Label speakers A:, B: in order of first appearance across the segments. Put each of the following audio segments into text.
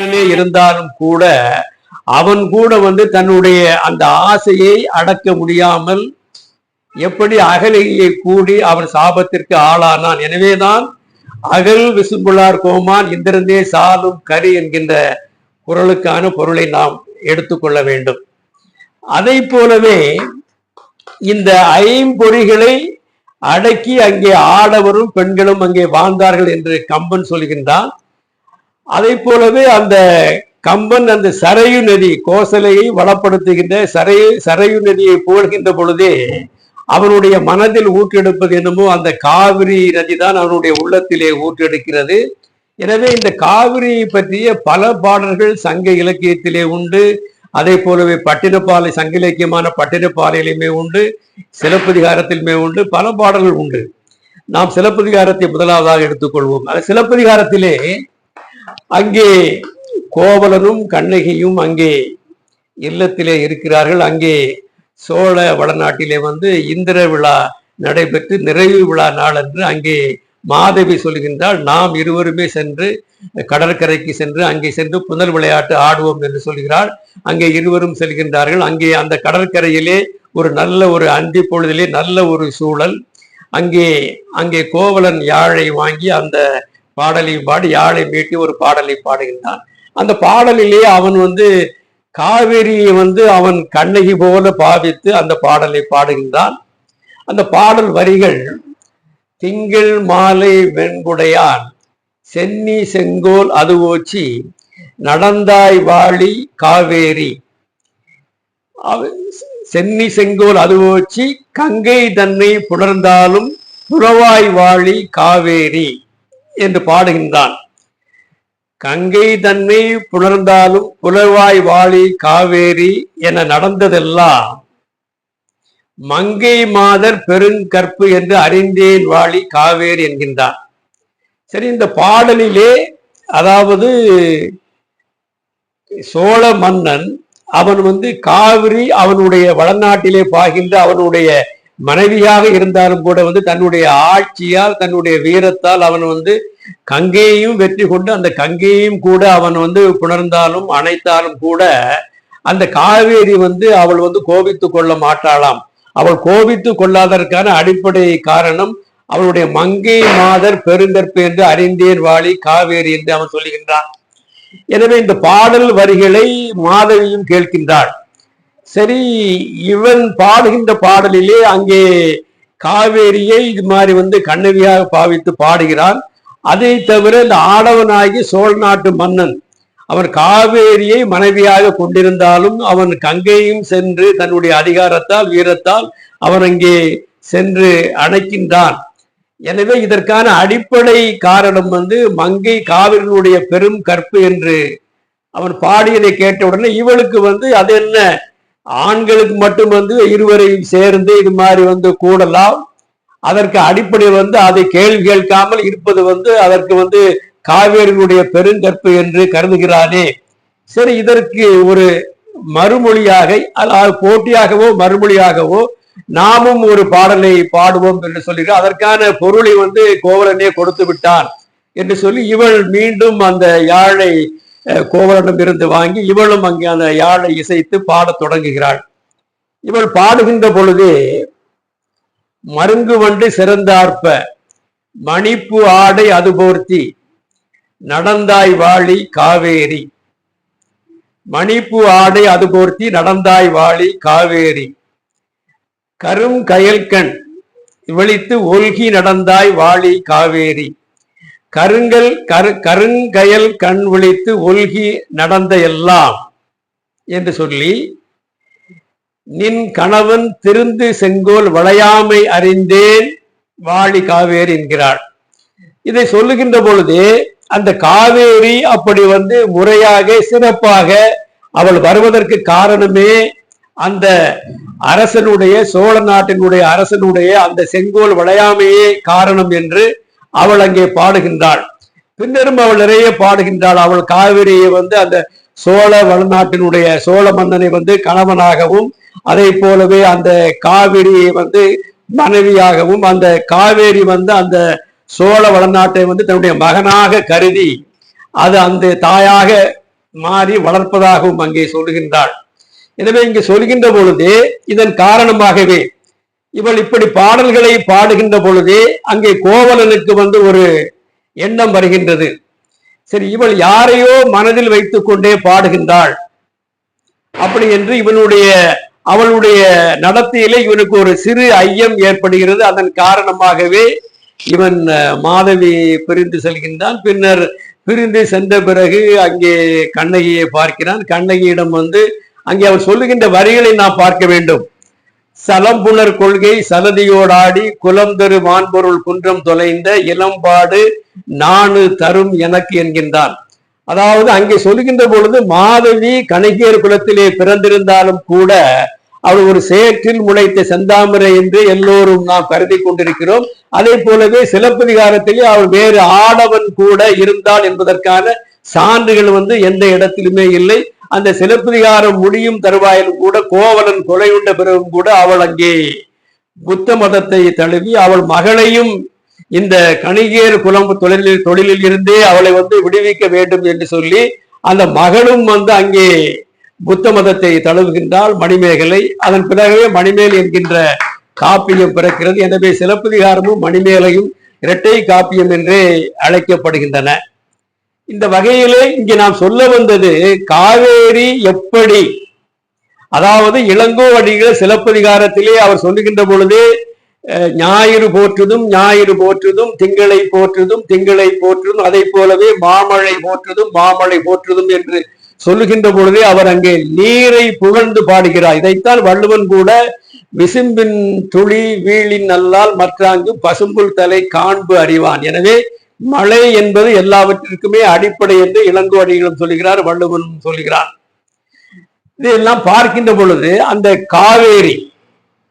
A: உடனே இருந்தாலும் கூட அவன் கூட வந்து தன்னுடைய அந்த ஆசையை அடக்க முடியாமல் எப்படி அகலையை கூடி அவன் சாபத்திற்கு ஆளானான். எனவேதான் அகல் விசும்புலார் கோமான் இந்திருந்தே சாலும் கரி என்கின்ற குரலுக்கான பொருளை நாம் எடுத்துக்கொள்ள வேண்டும். அதை போலவே இந்த ஐம்பொறிகளை அடக்கி அங்கே ஆடவரும் பெண்களும் அங்கே வாழ்ந்தார்கள் என்று கம்பன் சொல்கின்றான். அதை போலவே அந்த கம்பன் அந்த சரையு நதி கோசலையை வளப்படுத்துகின்ற சரையு சரையு நதியை புகழ்கின்ற பொழுதே அவனுடைய மனதில் ஊற்றெடுப்பது என்னமோ அந்த காவிரி நதி தான் அவனுடைய உள்ளத்திலே ஊற்றெடுக்கிறது. எனவே இந்த காவிரியை பற்றிய பல பாடல்கள் சங்க இலக்கியத்திலே உண்டு. அதே போலவே பட்டினப்பாலை சங்க இலக்கியமான பட்டினப்பாலையிலுமே உண்டு சிலப்பதிகாரத்திலுமே உண்டு பல பாடல்கள் உண்டு. நாம் சிலப்பதிகாரத்தை முதலாவதாக எடுத்துக்கொள்வோம். அது சிலப்பதிகாரத்திலே அங்கே கோவலனும் கண்ணகியும் அங்கே இல்லத்திலே இருக்கிறார்கள். அங்கே சோழ வடநாட்டிலே வந்து இந்திர விழா நடைபெற்று நிறைவு விழா நாளன்று அங்கே மாதவி சொல்கின்றால் நாம் இருவருமே சென்று கடற்கரைக்கு சென்று அங்கே சென்று புனல் விளையாட்டு ஆடுவோம் என்று சொல்கிறாள். அங்கே இருவரும் செல்கின்றார்கள். அங்கே அந்த கடற்கரையிலே ஒரு நல்ல ஒரு அந்தி பொழுதிலே நல்ல ஒரு சூழல். அங்கே அங்கே கோவலன் யாழை வாங்கி அந்த பாடலை பாடி யாழை மீட்டி ஒரு பாடலை பாடுகின்றான். அந்த பாடலிலே அவன் வந்து காவேரியை வந்து அவன் கண்ணகி போல பாவித்து அந்த பாடலை பாடுகின்றான். அந்த பாடல் வரிகள் திங்கள் மாலை வெண்குடையான் சென்னி செங்கோல் அது ஓச்சி நடந்தாய் வாழி காவேரி. சென்னி செங்கோல் அது ஓச்சி கங்கை தன்னை புணர்ந்தாலும் புறவாய் வாழி காவேரி. என்று பாடுகின்றான். கங்கை தன்மை புலர்ந்தாலும் புலர்வாய் வாழி காவேரி என நடந்ததெல்லாம் மங்கை மாதர் பெருங்கற்பு என்று அறிந்தேன் வாழி காவேரி என்கின்றான். சரி இந்த பாடலிலே அதாவது சோழ மன்னன் அவன் வந்து காவிரி அவனுடைய வடநாட்டிலே பாகின்ற அவனுடைய மனைவியாக இருந்தாலும் கூட வந்து தன்னுடைய ஆட்சியால் தன்னுடைய வீரத்தால் அவன் வந்து கங்கையையும் வெற்றி கொண்டு அந்த கங்கையையும் கூட அவன் வந்து புணர்ந்தாலும் அணைத்தாலும் கூட அந்த காவேரி வந்து அவள் வந்து கோபித்து கொள்ள மாட்டாளாம். அவள் கோபித்து கொள்ளாதற்கான அடிப்படை காரணம் அவளுடைய மங்கை மாதர் பெருங்கற்பு என்று அறிந்தேன் வாழி காவேரி என்று அவன் சொல்லுகின்றான். எனவே இந்த பாடல் வரிகளை மாதவியும் கேட்கின்றாள். சரி இவன் பாடுகின்ற பாடலிலே அங்கே காவேரியை இது மாதிரி வந்து கண்ணவியாக பாவித்து பாடுகிறான். அதை தவிர இந்த ஆடவனாகி சோழ நாட்டு மன்னன் அவன் காவேரியை மனைவியாக கொண்டிருந்தாலும் அவன் கங்கையும் சென்று தன்னுடைய அதிகாரத்தால் வீரத்தால் அவன் அங்கே சென்று அணைக்கின்றான். எனவே இதற்கான அடிப்படை காரணம் வந்து மங்கை காவிரியினுடைய பெரும் கற்பு என்று அவன் பாடியதை கேட்ட உடனே இவளுக்கு வந்து அது என்ன? ஆண்களுக்கு மட்டும் வந்து இருவரையும் சேர்ந்து இது மாதிரி வந்து கூடலாம். அதற்கு அடிப்படை வந்து அதை கேள்வி கேட்காமல் இருப்பது வந்து அதற்கு வந்து காவேரியினுடைய பெருங்கற்பு என்று கருதுகிறானே. சரி இதற்கு ஒரு மறுமொழியாக அதாவது போட்டியாகவோ மறுமொழியாகவோ நாமும் ஒரு பாடலை பாடுவோம் என்று சொல்லுகிறார் அதற்கான பொருளை வந்து கோவலனே கொடுத்து விட்டான் என்று சொல்லி இவள் மீண்டும் அந்த யாழை அஹ், கோவலனிடம் இருந்து வாங்கி இவளும் அங்கே அந்த யாழை இசைத்து பாடத் தொடங்குகிறாள். இவள் பாடுகின்ற பொழுதே மருங்கு வண்டு சிறந்தார்ப்ப மணிப்பு ஆடை அது போர்த்தி நடந்தாய் வாழி காவேரி. மணிப்பு ஆடை அது போர்த்தி நடந்தாய் வாழி காவேரி. கரும் கயல்கண் விழித்து ஒல்கி நடந்தாய் வாழி காவேரி. கருங்கல் கரு கருங்கயல் கண் விழித்து ஒல்கி நடந்த எல்லாம் என்று சொல்லி நின் கணவன் திருந்து செங்கோல் வளையாமை அறிந்தேன் வாழி காவேரி என்கிறாள். இதை சொல்லுகின்ற பொழுது அந்த காவேரி அப்படி வந்து முறையாக சிறப்பாக அவள் வருவதற்கு காரணமே அந்த அரசனுடைய சோழ நாட்டினுடைய அரசனுடைய அந்த செங்கோல் வளையாமையே காரணம் என்று அவள் அங்கே பாடுகின்றாள். பின்னரும் அவள் நிறைய பாடுகின்றாள். அவள் காவிரியை வந்து அந்த சோழ வளநாட்டினுடைய சோழ மன்னனை வந்து கணவனாகவும் அதை போலவே அந்த காவிரியை வந்து மனைவியாகவும் அந்த காவேரி வந்து அந்த சோழ வளநாட்டை வந்து தன்னுடைய மகனாக கருதி அது அந்த தாயாக மாறி வளர்ப்பதாகவும் அங்கே சொல்லுகின்றாள். எனவே இங்கு சொல்கின்ற பொழுது இதன் காரணமாகவே இவள் இப்படி பாடல்களை பாடுகின்ற பொழுதே அங்கே கோவலனுக்கு வந்து ஒரு எண்ணம் வருகின்றது. சரி இவள் யாரையோ மனதில் வைத்துக்கொண்டே பாடுகின்றாள். அப்படி என்று இவனுடைய அவளுடைய நடத்தையில இவனுக்கு ஒரு சிறு ஐயம் ஏற்படுகிறது. அதன் காரணமாகவே இவன் மாதவி பிரிந்து செல்கின்றான். பின்னர் பிரிந்து சென்ற பிறகு அங்கே கண்ணகியை பார்க்கிறான். கண்ணகியிடம் வந்து அங்கே அவர் சொல்லுகின்ற வரிகளை நாம் பார்க்க வேண்டும். சலம்புணர் கொள்கை சலதியோடாடி குலம் தரு வான்பொருள் குன்றம் தொலைந்த இளம்பாடு நானு தரும் எனக்கு என்கின்றான். அதாவது அங்கே சொல்லுகின்ற பொழுது மாதவி கணக்கியர் குலத்திலே பிறந்திருந்தாலும் கூட அவள் ஒரு சேற்றில் முளைத்த செந்தாமரை என்று எல்லோரும் நாம் கருதி கொண்டிருக்கிறோம். அதே போலவே சிலப்பதிகாரத்திலே அவள் வேறு ஆடவன் கூட இருந்தாள் என்பதற்கான சான்றுகள் வந்து எந்த இடத்திலுமே இல்லை. அந்த சிலப்பதிகாரம் முடியும் தருவாயிலும் கூட கோவலன் கொலையுண்ட பிறகும் கூட அவள் அங்கே புத்த மதத்தை தழுவி அவள் மகளையும் இந்த கணிகேர் குலம் தொழிலில் தொழிலில் இருந்தே அவளை வந்து விடுவிக்க வேண்டும் என்று சொல்லி அந்த மகளும் வந்து அங்கே புத்த மதத்தை தழுவுகின்றால் மணிமேகலை அதன் பிறகவே மணிமேல் என்கின்ற காப்பியம் பிறக்கிறது. எனவே சிலப்பதிகாரமும் மணிமேலையும் இரட்டை காப்பியம் என்றே அழைக்கப்படுகின்றன. இந்த வகையிலே இங்கே நாம் சொல்ல வந்தது காவேரி எப்படி? அதாவது இளங்கோவடிகள் சிலப்பதிகாரத்திலே அவர் சொல்லுகின்ற பொழுது ஞாயிறு போற்றுதும் ஞாயிறு போற்றுதும் திங்களை போற்றுதும் திங்களை போற்றுதும் அதை போலவே மாமழை போற்றுதும் மாமழை போற்றுதும் என்று சொல்லுகின்ற பொழுதே அவர் அங்கே நீரை புகழ்ந்து பாடுகிறார். இதைத்தான் வள்ளுவன் கூட விசும்பின் துளி வீழின் நல்லால் மற்றாங்கு பசும்புல் தலை காண்பு அறிவான். எனவே மழை என்பது எல்லாவற்றிற்குமே அடிப்படை என்று இளங்கோடிகளும் சொல்லுகிறார் வள்ளுவனும் சொல்லுகிறார். இதையெல்லாம் பார்க்கின்ற பொழுது அந்த காவேரி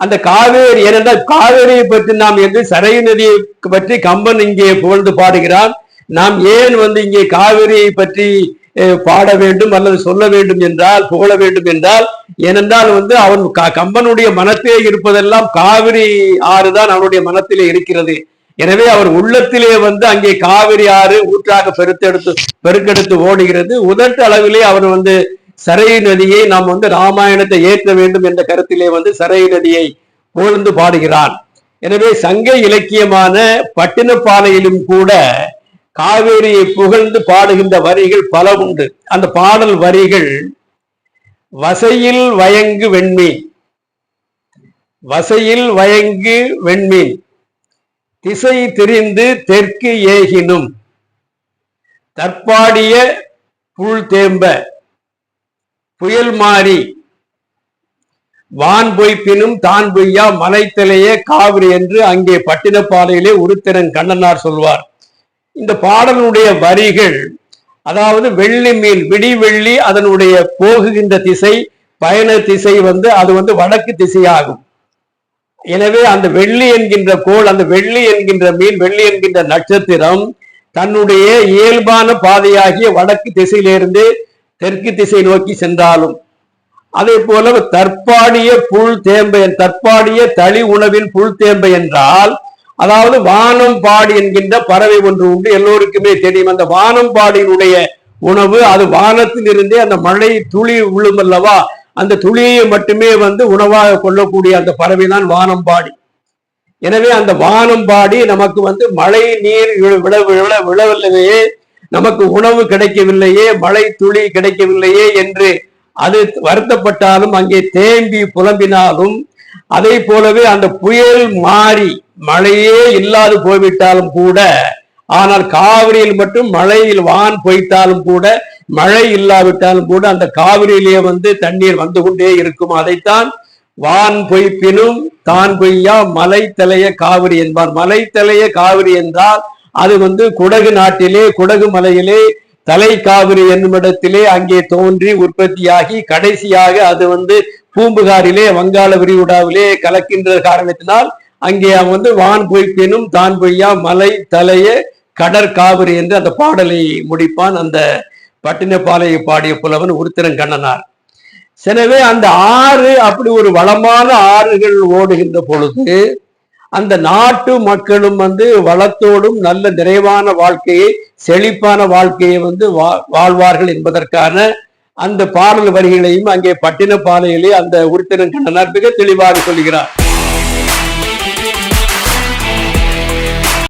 A: அந்த காவேரி ஏனென்றால் காவேரியை பற்றி நாம் என்று சரை நதியை பற்றி கம்பன் இங்கே புகழ்ந்து பாடுகிறான். நாம் ஏன் வந்து இங்கே காவேரியை பற்றி பாட வேண்டும் அல்லது சொல்ல வேண்டும் என்றால் புகழ வேண்டும் என்றால் ஏனென்றால் வந்து அவன் க- கம்பனுடைய மனத்திலே இருப்பதெல்லாம் காவிரி ஆறுதான் அவனுடைய மனத்திலே இருக்கிறது. எனவே அவர் உள்ளத்திலே வந்து அங்கே காவிரி ஆறு ஊற்றாக பெருத்தெடுத்து பெருக்கெடுத்து ஓடுகிறது. உதட்டு அளவிலே அவன் வந்து சரை நதியை நாம் வந்து ராமாயணத்தை ஏற்ற வேண்டும் என்ற கருத்திலே வந்து சரை நதியை புகழ்ந்து பாடுகிறான். எனவே சங்க இலக்கியமான பட்டினப்பாலையிலும் கூட காவேரியை புகழ்ந்து பாடுகின்ற வரிகள் பல உண்டு. அந்த பாடல் வரிகள் வசையில் வயங்கு வெண்மீன் வசையில் வயங்கு வெண்மீன் திசை தெரிந்து தெற்கு ஏகினும் தற்பாடிய புல் தேம்ப புயல் மாறி வான் பொய்ப்பினும் தான் பொய்யா மலைத்தலையே காவிரி என்று அங்கே பட்டினப்பாலையிலே உருத்திரன் கண்ணனார் சொல்வார். இந்த பாடலுடைய வரிகள் அதாவது வெள்ளி மீன் விடி வெள்ளி அதனுடைய போகுகின்ற திசை பயண திசை வந்து அது வந்து வடக்கு திசையாகும். எனவே அந்த வெள்ளி என்கின்ற கோள் அந்த வெள்ளி என்கின்ற மீன் வெள்ளி என்கின்ற நட்சத்திரம் தன்னுடைய இயல்பான பாதையாகிய வடக்கு திசையிலிருந்து தெற்கு திசை நோக்கி சென்றாலும் அதே போல தற்பாடிய புல் தேம்பை தற்பாடிய தளி உணவின் புல் தேம்பை என்றால் அதாவது வானம் பாடி என்கின்ற பறவை ஒன்று உண்டு. எல்லோருக்குமே தெரியும். அந்த வானம் பாடியினுடைய உணவு அது வானத்தில் இருந்தே அந்த மழை துளி விழும் அல்லவா? அந்த துளியை மட்டுமே வந்து உணவாக கொள்ளக்கூடிய அந்த பறவை தான் வானம்பாடி எனவே அந்த வானம்பாடி நமக்கு வந்து மழை நீர் விழ விழ விழவில்லையே. நமக்கு உணவு கிடைக்கவில்லையே மழை துளி கிடைக்கவில்லையே என்று அது வருத்தப்பட்டாலும் அங்கே தேம்பி புலம்பினாலும் அதே போலவே அந்த புயல் மாறி மழையே இல்லாது போய்விட்டாலும் கூட ஆனால் காவிரியில் மட்டும் மழையில் வான் பொய்த்தாலும் கூட மழை இல்லாவிட்டாலும் கூட அந்த காவிரியிலே வந்து தண்ணீர் வந்து கொண்டே இருக்கும். அதைத்தான் வான் பொய்ப்பினும் தான் பொய்யா மலை தலைய காவிரி என்பார். மலை தலைய காவிரி என்றால் அது வந்து குடகு நாட்டிலே குடகு மலையிலே தலை காவிரி என்னும் இடத்திலே அங்கே தோன்றி உற்பத்தியாகி கடைசியாக அது வந்து பூம்புகாரிலே வங்காள விரிகுடாவிலே கலக்கின்ற காரணத்தினால் அங்கே அவன் வந்து வான் பொய்ப்பினும் தான் பொய்யா மலை தலைய கடற்காவிரி என்று அந்த பாடலை முடிப்பான். அந்த பட்டினப்பாலையை பாடிய புலவன் உருத்திரன் கண்ணனார். எனவே அந்த ஆறு அப்படி ஒரு வளமான ஆறுகள் ஓடுகின்ற பொழுது அந்த நாட்டு மக்களும் வந்து வளத்தோடும் நல்ல நிறைவான வாழ்க்கையை செழிப்பான வாழ்க்கையை வந்து வா- வாழ்வார்கள் என்பதற்கான அந்த பாடல் வரிகளையும் அங்கே பட்டினப்பாலையிலே அந்த உருத்திரன் கண்ணனார் மிக தெளிவாக சொல்கிறார்